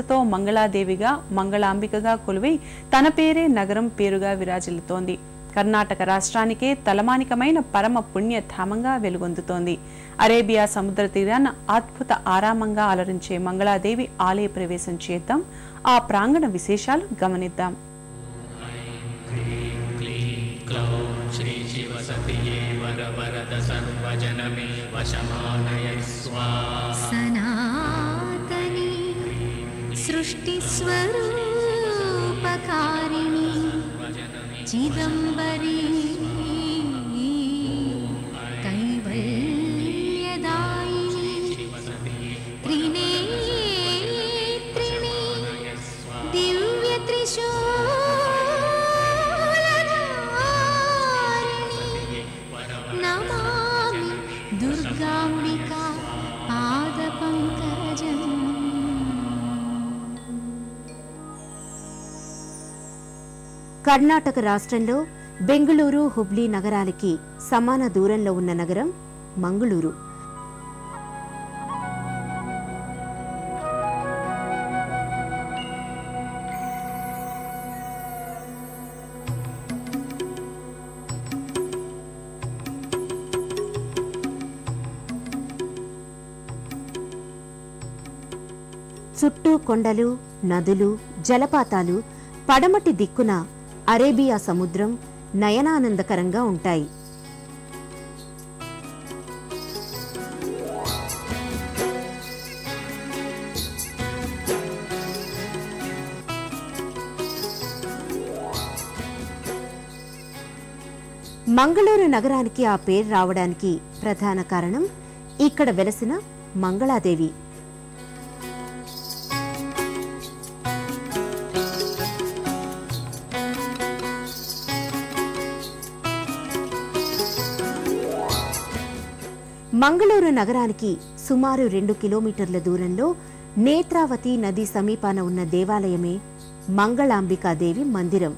తో మంగళాదేవిగా మంగళాంబికగా కొలువై తన పేరే నగరం పేరుగా విరాజిల్లుతోంది. కర్ణాటక రాష్ట్రానికే తలమానికమైన పరమ పుణ్యధామంగా వెలుగొందుతోంది. అరేబియా సముద్ర తీరాన అద్భుత ఆరామంగా అలరించే మంగళాదేవి ఆలయ ప్రవేశం చేద్దాం. ఆ ప్రాంగణ విశేషాలు గమనిద్దాం. శ్రీ स्वरूपकारिणी चिदम्बरी। కర్ణాటక రాష్ట్రంలో బెంగళూరు హుబ్లీ నగరాలకి సమాన దూరంలో ఉన్న నగరం మంగళూరు. చుట్టూ కొండలు నదులు జలపాతాలు పడమటి దిక్కున అరేబియా సముద్రం నయనానందకరంగా ఉంటాయి. మంగళూరు నగరానికి ఆ పేరు రావడానికి ప్రధాన కారణం ఇక్కడ వెలసిన మంగళాదేవి. మంగళూరు నగరానికి సుమారు రెండు కిలోమీటర్ల దూరంలో నేత్రావతి నది సమీపాన ఉన్న దేవాలయమే మంగళాంబికాదేవి మందిరం.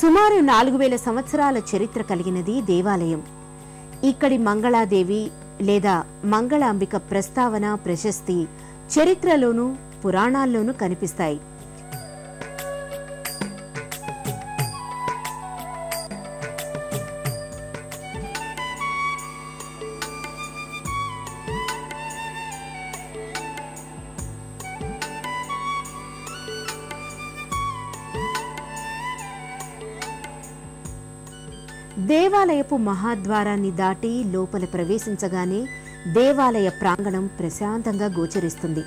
సుమారు నాలుగు వేల సంవత్సరాల చరిత్ర కలిగినది దేవాలయం. ఇక్కడి మంగళాదేవి లేదా మంగళాంబిక ప్రస్తావన ప్రశస్తి చరిత్రలోనూ పురాణాల్లోనూ కనిపిస్తాయి. దేవాలయపు మహాద్వారాన్ని దాటి లోపల ప్రవేశించగానే దేవాలయ ప్రాంగణం ప్రశాంతంగా గోచరిస్తుంది.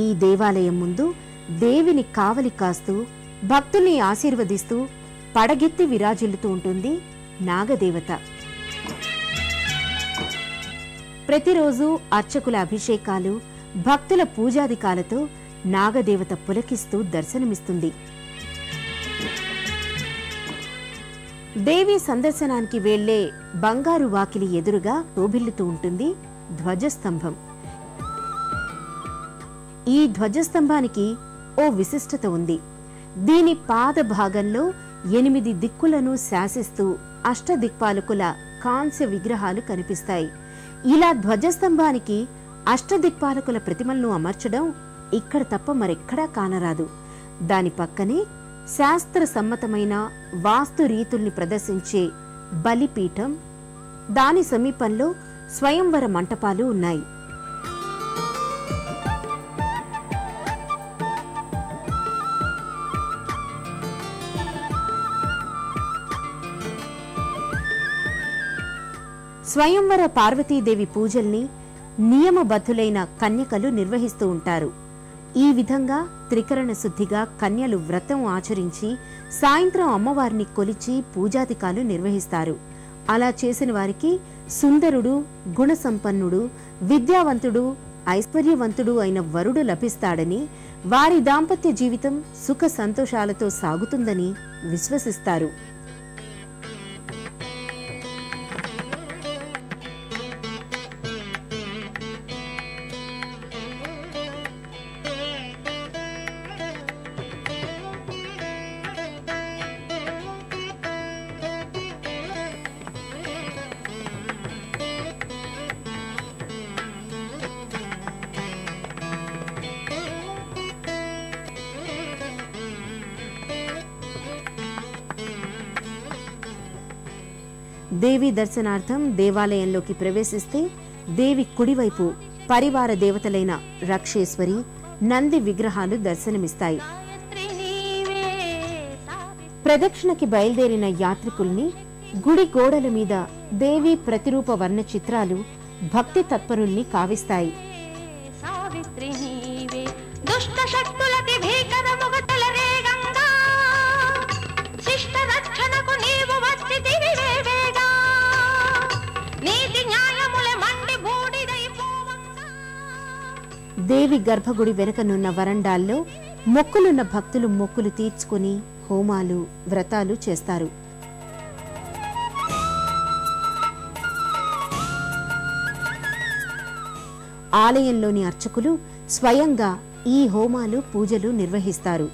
ఈ దేవాలయం ముందు దేవిని కావలి కాస్తూ భక్తుల్ని ఆశీర్వదిస్తూ పడగెత్తి విరాజిల్లుతూ ఉంటుంది నాగదేవత. ప్రతిరోజు అర్చకుల అభిషేకాలు భక్తుల పూజాధికాలతో నాగదేవత పులకిస్తూ దర్శనమిస్తుంది. దేవి సందర్శనానికి వెళ్ళే బంగారు వాకిలి ఎదురుగా శోభిల్లుతూ ఉంటుంది ధ్వజస్తంభం. ఈ ధ్వజస్తంభానికి ఓ విశిష్టత ఉంది. దీని పాద భాగంలో ఎనిమిది దిక్కులను శాసిస్తూ అష్టదిక్పాలకుల కాంస్య విగ్రహాలు కనిపిస్తాయి. ఇలా ధ్వజస్తంభానికి అష్టదిక్పాలకుల ప్రతిమలను అమర్చడం ఇక్కడ తప్ప మరెక్కడా కానరాదు. దాని పక్కనే శాస్త్ర సమ్మతమైన వాస్తు రీతుల్ని ప్రదర్శించే బలిపీఠం దాని సమీపంలో స్వయంవర మంటపాలు ఉన్నాయి. స్వయంవర పార్వతీదేవి పూజల్ని నియమబద్ధులైన కన్యకలు నిర్వహిస్తూ ఉంటారు. ఈ విధంగా త్రికరణ శుద్ధిగా కన్యలు వ్రతం ఆచరించి సాయంత్రం అమ్మవారిని కొలిచి పూజాధికాలు నిర్వహిస్తారు. అలా చేసిన వారికి సుందరుడు గుణసంపన్నుడు విద్యావంతుడు ఐశ్వర్యవంతుడు అయిన వరుడు లభిస్తాడని వారి దాంపత్య జీవితం సుఖ సంతోషాలతో సాగుతుందని విశ్వసిస్తారు. దేవి దర్శనార్థం దేవాలయంలోకి ప్రవేశిస్తే దేవి కుడివైపు పరివార దేవతలైన రక్షేశ్వరి నంది విగ్రహాలు దర్శనమిస్తాయి. ప్రదక్షిణకి బయలుదేరిన యాత్రికుల్ని గుడి గోడల మీద దేవి ప్రతిరూప వర్ణ చిత్రాలు భక్తి తత్పరుల్ని కావిస్తాయి. దుష్ట శక్తులకి దేవి గర్భగుడి వెనుకనున్న వరండాల్లో మొక్కులున్న భక్తులు మొక్కులు తీర్చుకుని హోమాలు వ్రతాలు చేస్తారు. ఆలయంలోని అర్చకులు స్వయంగా ఈ హోమాలు పూజలు నిర్వహిస్తారు.